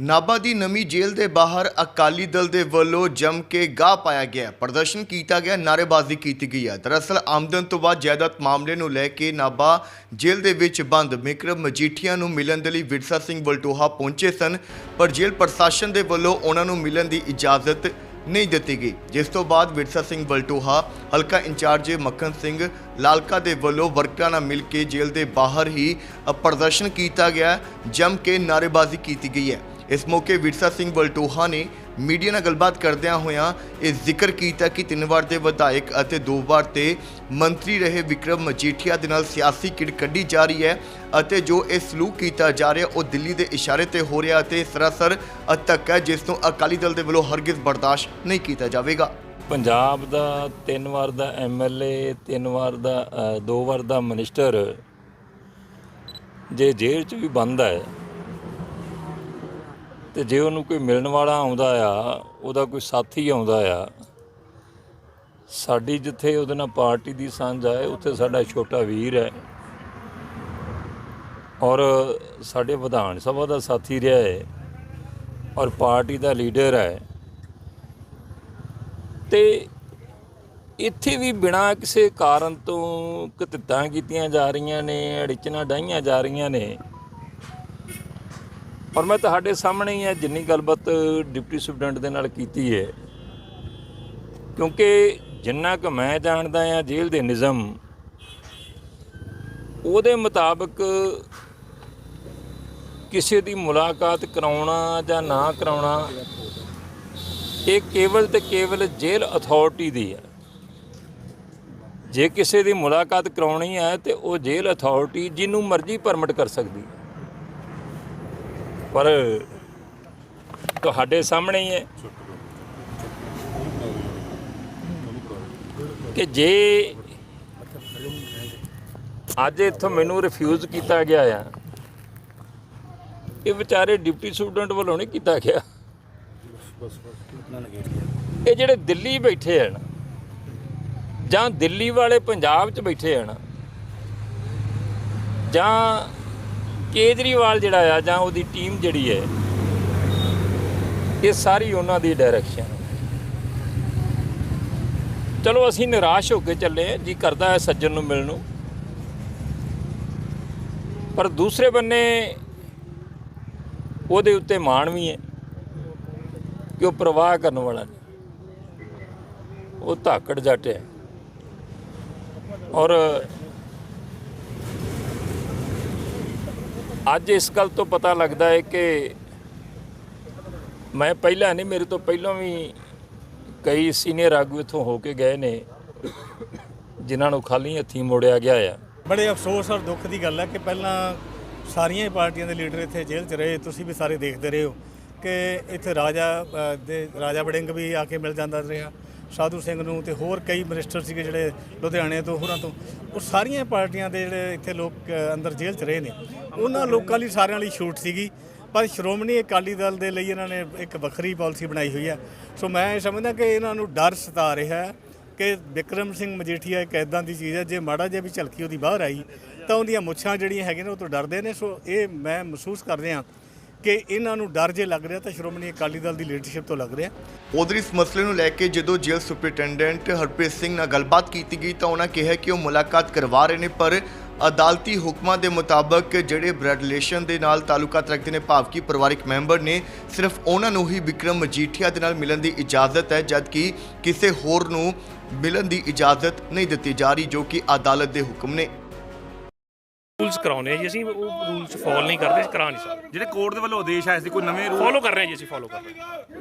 ਨਾਭਾ ਦੀ ਨਵੀਂ ਜੇਲ੍ਹ ਦੇ ਬਾਹਰ ਅਕਾਲੀ ਦਲ ਦੇ ਵੱਲੋਂ ਜੰਮ ਕੇ ਗਾਹ ਪਾਇਆ ਗਿਆ ਪ੍ਰਦਰਸ਼ਨ ਕੀਤਾ ਗਿਆ, ਨਾਅਰੇਬਾਜ਼ੀ ਕੀਤੀ ਗਈ ਹੈ। ਦਰਅਸਲ, ਆਮਦਨ ਤੋਂ ਬਾਅਦ ਜਾਇਦਾਦ ਮਾਮਲੇ ਨੂੰ ਲੈ ਕੇ ਨਾਭਾ ਜੇਲ੍ਹ ਦੇ ਵਿੱਚ ਬੰਦ। ਵਿਕਰਮ ਮਜੀਠੀਆ ਨੂੰ ਮਿਲਣ ਦੇ ਲਈ ਵਿਰਸਾ ਸਿੰਘ ਵਲਟੋਹਾ ਪਹੁੰਚੇ ਸਨ, ਪਰ ਜੇਲ੍ਹ ਪ੍ਰਸ਼ਾਸਨ ਦੇ ਵੱਲੋਂ ਉਹਨਾਂ ਨੂੰ ਮਿਲਣ ਦੀ ਇਜਾਜ਼ਤ ਨਹੀਂ ਦਿੱਤੀ ਗਈ। ਜਿਸ ਤੋਂ ਬਾਅਦ ਵਿਰਸਾ ਸਿੰਘ ਵਲਟੋਹਾ, ਹਲਕਾ ਇੰਚਾਰਜ ਮੱਖਣ ਸਿੰਘ ਲਾਲਕਾ ਦੇ ਵੱਲੋਂ ਵਰਕਰਾਂ ਨਾਲ ਮਿਲ ਕੇ ਜੇਲ੍ਹ ਦੇ ਬਾਹਰ ਹੀ ਪ੍ਰਦਰਸ਼ਨ ਕੀਤਾ ਗਿਆ। ਜੰਮ ਕੇ ਨਾਅਰੇਬਾਜ਼ੀ ਕੀਤੀ ਗਈ ਹੈ। ਇਸ ਮੌਕੇ ਵਿਰਸਾ ਸਿੰਘ ਵਲਟੋਹਾ ਨੇ ਮੀਡੀਆ ਨਾਲ ਗੱਲਬਾਤ ਕਰਦਿਆਂ ਹੋਇਆਂ ਇਹ ਜ਼ਿਕਰ ਕੀਤਾ ਕਿ ਤਿੰਨ ਵਾਰ ਦੇ ਵਿਧਾਇਕ ਅਤੇ ਦੋ ਵਾਰ ਤੇ ਮੰਤਰੀ ਰਹੇ ਵਿਕਰਮ ਮਜੀਠੀਆ ਦੇ ਨਾਲ ਸਿਆਸੀ ਕਿੜ ਕੱਢੀ ਜਾ ਰਹੀ ਹੈ ਅਤੇ ਜੋ ਇਹ ਸਲੂਕ ਕੀਤਾ ਜਾ ਰਿਹਾ, ਉਹ ਦਿੱਲੀ ਦੇ ਇਸ਼ਾਰੇ ਤੇ ਹੋ ਰਿਹਾ ਅਤੇ ਸਰਾਸਰ ਧੱਕਾ ਹੈ, ਜਿਸ ਨੂੰ ਅਕਾਲੀ ਦਲ ਦੇ ਵੱਲੋਂ ਹਰਗਿਜ਼ ਬਰਦਾਸ਼ਤ ਨਹੀਂ ਕੀਤਾ ਜਾਵੇਗਾ। ਪੰਜਾਬ ਦਾ ਤਿੰਨ ਵਾਰ ਦਾ ਐਮਐਲਏ ਤਿੰਨ ਵਾਰ ਦਾ ਦੋ ਵਾਰ ਦਾ ਮਿਨਿਸਟਰ ਜੇ ਜੇਲ੍ਹ 'ਚ ਵੀ ਬੰਦ ਹੈ ਤੇ ਜੇ ਉਹਨੂੰ ਕੋਈ ਮਿਲਣ ਵਾਲਾ ਆਉਂਦਾ ਆ, ਉਹਦਾ ਕੋਈ ਸਾਥੀ ਆਉਂਦਾ ਆ, ਸਾਡੀ ਜਿੱਥੇ ਉਹਦੇ ਨਾਲ ਪਾਰਟੀ ਦੀ ਸਾਂਝ ਹੈ ਉੱਥੇ ਸਾਡਾ ਛੋਟਾ ਵੀਰ ਹੈ। ਔਰ ਸਾਡੇ ਵਿਧਾਨ ਸਭਾ ਦਾ ਸਾਥੀ ਰਿਹਾ ਹੈ, ਔਰ ਪਾਰਟੀ ਦਾ ਲੀਡਰ ਹੈ। ਤੇ ਇੱਥੇ ਵੀ ਬਿਨਾਂ ਕਿਸੇ ਕਾਰਨ ਤੋਂ ਕਤਿੱਤਾਂ ਕੀਤੀਆਂ ਜਾ ਰਹੀਆਂ ਨੇ, ਅੜਿਚਣਾ ਡਾਈਆਂ ਜਾ ਰਹੀਆਂ ਨੇ। ਔਰ ਮੈਂ ਤੁਹਾਡੇ ਸਾਹਮਣੇ ਹੀ ਹੈ ਜਿੰਨੀ ਗੱਲਬਾਤ ਡਿਪਟੀ ਸੁਪਰਡੈਂਟ ਦੇ ਨਾਲ ਕੀਤੀ ਹੈ, ਕਿਉਂਕਿ ਜਿੰਨਾ ਕੁ ਮੈਂ ਜਾਣਦਾ ਆ ਜੇਲ੍ਹ ਦੇ ਨਿਜ਼ਮ, ਉਹਦੇ ਮੁਤਾਬਕ ਕਿਸੇ ਦੀ ਮੁਲਾਕਾਤ ਕਰਾਉਣਾ ਜਾਂ ਨਾ ਕਰਾਉਣਾ, ਇਹ ਕੇਵਲ ਤੇ ਕੇਵਲ ਜੇਲ੍ਹ ਅਥਾਰਟੀ ਦੀ ਹੈ। ਜੇ ਕਿਸੇ ਦੀ ਮੁਲਾਕਾਤ ਕਰਾਉਣੀ ਹੈ ਤੇ ਉਹ ਜੇਲ੍ਹ ਅਥਾਰਟੀ ਜਿਹਨੂੰ ਮਰਜ਼ੀ ਪਰਮਿਟ ਕਰ ਸਕਦੀ ਹੈ। ਪਰ ਤੁਹਾਡੇ ਸਾਹਮਣੇ ਹੀ ਹੈ ਕਿ ਜੇ ਅੱਜ ਇੱਥੋਂ ਮੈਨੂੰ ਰਿਫਿਊਜ਼ ਕੀਤਾ ਗਿਆ ਆ, ਇਹ ਵਿਚਾਰੇ ਡਿਪਟੀ ਸਟੂਡੈਂਟ ਵੱਲੋਂ ਨਹੀਂ ਕੀਤਾ ਗਿਆ। ਇਹ ਜਿਹੜੇ ਦਿੱਲੀ ਬੈਠੇ ਹਨ ਜਾਂ ਦਿੱਲੀ ਵਾਲੇ ਪੰਜਾਬ 'ਚ ਬੈਠੇ ਹਨ ਜਾਂ ਕੇਜਰੀਵਾਲ ਜਿਹੜਾ ਆ ਜਾਂ ਉਹਦੀ ਟੀਮ ਜਿਹੜੀ ਹੈ ਇਹ ਸਾਰੀ ਉਹਨਾਂ ਦੀ ਡਾਇਰੈਕਸ਼ਨ ਚਲੋ ਅਸੀਂ ਨਿਰਾਸ਼ ਹੋ ਕੇ ਚੱਲੇ ਹਾਂ, ਜੀ ਕਰਦਾ ਹੈ ਸੱਜਣ ਨੂੰ ਮਿਲਣ ਨੂੰ। ਪਰ ਦੂਸਰੇ ਬੰਨੇ ਉਹਦੇ ਉੱਤੇ ਮਾਣ ਵੀ ਹੈ ਕਿ ਉਹ ਪ੍ਰਵਾਹ ਕਰਨ ਵਾਲਾ ਨਹੀਂ। ਉਹ ਧਾਕੜ ਜੱਟ ਹੈ। ਔਰ ਅੱਜ ਇਸ ਗੱਲ ਤੋਂ ਪਤਾ ਲੱਗਦਾ ਹੈ ਕਿ ਮੈਂ ਪਹਿਲਾਂ ਨਹੀਂ, ਮੇਰੇ ਤੋਂ ਪਹਿਲਾਂ ਵੀ ਕਈ ਸੀਨੀਅਰ ਆਗੂ ਇੱਥੋਂ ਹੋ ਕੇ ਗਏ ਨੇ, ਜਿਨ੍ਹਾਂ ਨੂੰ ਖਾਲੀ ਹੱਥੀਂ ਮੋੜਿਆ ਗਿਆ ਆ। ਬੜੇ ਅਫਸੋਸ ਔਰ ਦੁੱਖ ਦੀ ਗੱਲ ਹੈ ਕਿ ਪਹਿਲਾਂ ਸਾਰੀਆਂ ਹੀ ਪਾਰਟੀਆਂ ਦੇ ਲੀਡਰ ਇੱਥੇ ਜੇਲ੍ਹ 'ਚ ਰਹੇ, ਤੁਸੀਂ ਵੀ ਸਾਰੇ ਦੇਖਦੇ ਰਹੇ ਹੋ ਕਿ ਇੱਥੇ ਰਾਜਾ ਦੇ ਰਾਜਾ ਵੜਿੰਗ ਵੀ ਆ ਕੇ ਮਿਲ ਜਾਂਦਾ ਰਿਹਾ। ਸਾਧੂ ਸਿੰਘ ਨੂੰ ਤੇ ਹੋਰ ਕਈ ਮਿਨਿਸਟਰ ਸੀਗੇ ਜਿਹੜੇ ਲੁਧਿਆਣੇ ਤੋਂ, ਹੋਰਾਂ ਤੋਂ। ਉਹ ਸਾਰੀਆਂ ਪਾਰਟੀਆਂ ਦੇ ਜਿਹੜੇ ਇੱਥੇ ਲੋਕ ਅੰਦਰ ਜੇਲ੍ਹ 'ਚ ਰਹੇ ਨੇ। ਉਹਨਾਂ ਲੋਕਾਂ ਲਈ ਸਾਰਿਆਂ ਲਈ ਛੂਟ ਸੀਗੀ। ਪਰ ਸ਼੍ਰੋਮਣੀ ਅਕਾਲੀ ਦਲ ਦੇ ਲਈ ਇਹਨਾਂ ਨੇ ਇੱਕ ਵੱਖਰੀ ਪਾਲਿਸੀ ਬਣਾਈ ਹੋਈ ਹੈ। ਸੋ ਮੈਂ ਇਹ ਸਮਝਦਾ ਕਿ ਇਹਨਾਂ ਨੂੰ ਡਰ ਸਤਾ ਰਿਹਾ ਹੈ ਕਿ ਵਿਕਰਮ ਸਿੰਘ ਮਜੀਠੀਆ ਇੱਕ ਐਦਾਂ ਦੀ ਚੀਜ਼ ਹੈ, ਜੇ ਮਾੜਾ ਜਿਹਾ ਵੀ ਝਲਕੀ ਉਹਦੀ ਬਾਹਰ ਆਈ, ਤਾਂ ਉਹਦੀਆਂ ਮੁੱਛਾਂ ਜਿਹੜੀਆਂ ਹੈਗੀਆਂ ਨੇ ਉਹ ਤੋਂ ਡਰਦੇ ਨੇ। ਸੋ ਇਹ ਮੈਂ ਮਹਿਸੂਸ ਕਰ ਰਿਹਾ ਕਿ ਇਹਨਾਂ ਨੂੰ ਡਰ ਜੇ ਲੱਗ ਰਿਹਾ ਤਾਂ ਸ਼੍ਰੋਮਣੀ ਅਕਾਲੀ ਦਲ ਦੀ ਲੀਡਰਸ਼ਿਪ ਤੋਂ ਲੱਗ ਰਿਹਾ। ਉਧਰ ਇਸ ਮਸਲੇ ਨੂੰ ਲੈ ਕੇ ਜਦੋਂ ਜੇਲ੍ਹ ਸੁਪਰਡੈਂਟ ਹਰਪ੍ਰੀਤ ਸਿੰਘ ਨਾਲ ਗੱਲਬਾਤ ਕੀਤੀ ਗਈ ਤਾਂ ਉਹਨਾਂ ਕਿਹਾ ਕਿ ਉਹ ਮੁਲਾਕਾਤ ਕਰਵਾ ਰਹੇ ਨੇ, ਪਰ ਅਦਾਲਤੀ ਹੁਕਮਾਂ ਦੇ ਮੁਤਾਬਕ ਜਿਹੜੇ ਬਲੱਡ ਰਿਲੇਸ਼ਨ ਦੇ ਨਾਲ ਤਾਲੁਕਾਤ ਰੱਖਦੇ ਨੇ ਭਾਵ ਕਿ ਪਰਿਵਾਰਕ ਮੈਂਬਰ ਨੇ, ਸਿਰਫ ਉਹਨਾਂ ਨੂੰ ਹੀ ਵਿਕਰਮ ਮਜੀਠੀਆ ਦੇ ਨਾਲ ਮਿਲਣ ਦੀ ਇਜਾਜ਼ਤ ਹੈ, ਜਦਕਿ ਕਿਸੇ ਹੋਰ ਨੂੰ ਮਿਲਣ ਦੀ ਇਜਾਜ਼ਤ ਨਹੀਂ ਦਿੱਤੀ ਜਾ ਰਹੀ, ਜੋ ਕਿ ਅਦਾਲਤ ਦੇ ਹੁਕਮ ਨੇ। ਰੂਲਸ ਕਰਾਉਨੇ ਜੀ ਅਸੀਂ ਉਹ ਰੂਲਸ ਫੋਲੋ ਨਹੀਂ ਕਰਦੇ ਅਸੀਂ ਕਰਾ ਨਹੀਂ ਸਕਦੇ। ਜਿਹੜੇ ਕੋਰਟ ਦੇ ਵੱਲੋਂ ਆਦੇਸ਼ ਆਏ ਸੀ ਕੋਈ ਨਵੇਂ ਰੂਲ ਫੋਲੋ ਕਰ ਰਹੇ ਹਾਂ ਜੀ ਅਸੀਂ ਫੋਲੋ ਕਰ ਰਹੇ ਹਾਂ।